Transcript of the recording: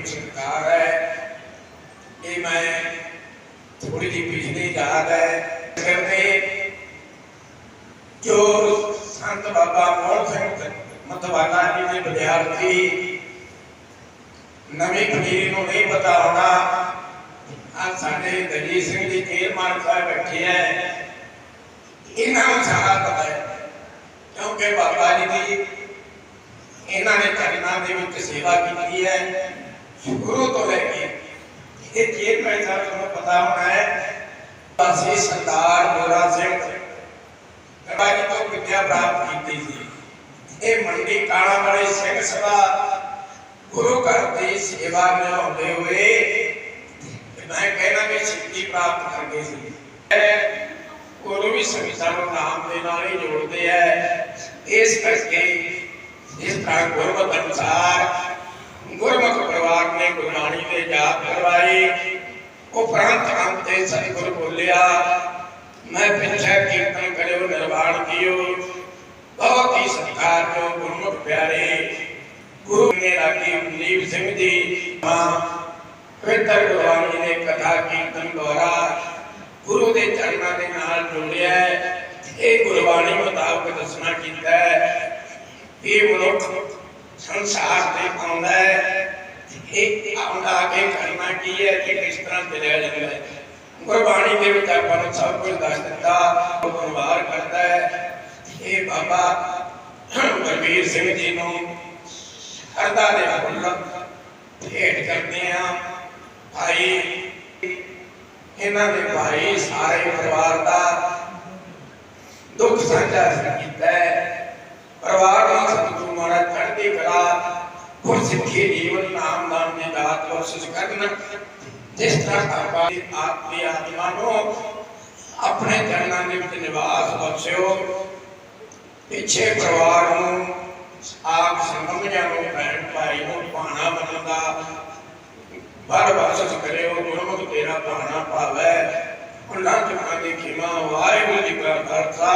उनसे है। कि मैं थोड़ी सी पिछली कहा है। करके जो संत बाबा मोहन सिंह मतवाला जी के विद्यार्थी नवी पीढ़ी नहीं पता होना साढ़े दलजीत सिंह जी चेयरमैन साहब बैठे है। इन्होंने सारा पता है, क्योंकि बाबा जी की इन्होंने घटना सेवा की है। शुरू तो है कि एक एक में था तुम्हें पता होना है। आशीष सरदार बोरा सिंह कबाजी तो विद्या प्राप्त की थी ये मंडी काणा बड़े सिंह सभा, गुरु घर की सेवा में होते हुए मैं कहना भी सिद्धि प्राप्त कर गई थी गुरु भी संसार नाम के नाल ही जोड़ते हैं। इस करके इस तरह गुरमत अनुसार ਪਰਿਵਾਰ ਗੁਰਬਾਣੀ ਦੇ ਜਾਪ ਕਰਵਾਈ। ਉਪਰੰਤ ਅੰਤ ਸਤਿਗੁਰ ਬੋਲਿਆ, ਮੈਂ ਪਿੱਛੇ ਕੀਰਤਨ ਕਰਿਓ, ਨਿਰਵਾਣ ਕੀਓ। ਬਹੁਤ ਹੀ ਸਤਿਕਾਰਯੋ ਗੁਰਮੁਖ ਪਿਆਰੇ, ਗੁਰੂ ਨੇ ਰਾਗੀ ਮਨੀਪ ਸਿੰਘ ਜੀ ਮਾਂ ਪਵਿੱਤਰ ਗੁਰਬਾਣੀ ਨੇ ਕਥਾ ਕੀਰਤਨ ਦੁਆਰਾ ਗੁਰੂ ਦੇ ਚਰਨਾਂ ਦੇ ਨਾਲ ਜੋੜਿਆ। ਇਹ ਗੁਰਬਾਣੀ ਮੁਤਾਬਕ ਦੱਸਣਾ ਕੀਤਾ ਹੈ। ਇਹ ਮਨੁੱਖ ਸੰਸਾਰ ਤੇ ਆਉਂਦਾ ਹੈ। ਇਹ ਆਉਂਦਾ ਕੇ ਕਰਨਾ ਕੀ ਹੈ ਕਿ ਕਿਸ ਤਰ੍ਹਾਂ ਚਲਿਆ ਜਾਂਦਾ ਹੈ? ਗੁਰਬਾਣੀ ਦੇ ਵਿੱਚ ਆਪਾਂ ਨੂੰ ਸਭ ਕੁਝ ਦੱਸ ਦਿੱਤਾ ਉਹ ਪਰਿਵਾਰ ਕਰਦਾ ਹੈ। ਇਹ ਬਾਬਾ ਗੁਰਵੀਰ ਸਿੰਘ ਜੀ ਨੂੰ ਅਰਦਾ ਦੇ ਫੁੱਲ ਭੇਟ ਕਰਦੇ ਆ ਭਾਈ, ਇਹਨਾਂ ਦੇ ਭਾਈ ਸਾਰੇ ਪਰਿਵਾਰ ਦਾ ਦੁੱਖ ਸਾਂਝਾ ਕੀਤਾ ਹੈ। ਪਰਿਵਾਰ ਦਾ ਸਤਿਗੁਰੂ ਮਹਾਰਾਜ ਚੜ੍ਹਦੀ ਕਲਾ ਗੁਰਸਿੱਖੀ ਜੀਵਨ ਨਾਮ ਨਾਮ ਦੀ ਦਾਤ ਬਖਸ਼ਿਸ਼ ਕਰਨ। ਜਿਸ ਤਰ੍ਹਾਂ ਆਪਾਂ ਦੀ ਆਪਣੀ ਆਪਣੇ ਚਰਨਾਂ ਦੇ ਵਿੱਚ ਨਿਵਾਸ ਬਖਸ਼ਿਓ ਪਿੱਛੇ ਪਰਿਵਾਰ ਨੂੰ ਆਪ ਸੰਗਮਿਆਂ ਨੂੰ ਭੈਣ ਭਾਈ ਨੂੰ ਪਾਣਾ ਬਣਨ ਦਾ ਬਖਸ਼ਿਸ਼ ਕਰਿਓ ਗੁਰਮੁਖ ਤੇਰਾ ਪਾਣਾ ਭਾਵੈ। ਉਹਨਾਂ ਜਨਾਂ ਦੀ ਖਿਮਾ ਵਾਹਿਗੁਰੂ ਜੀ ਕਾ ਖਾਲਸਾ।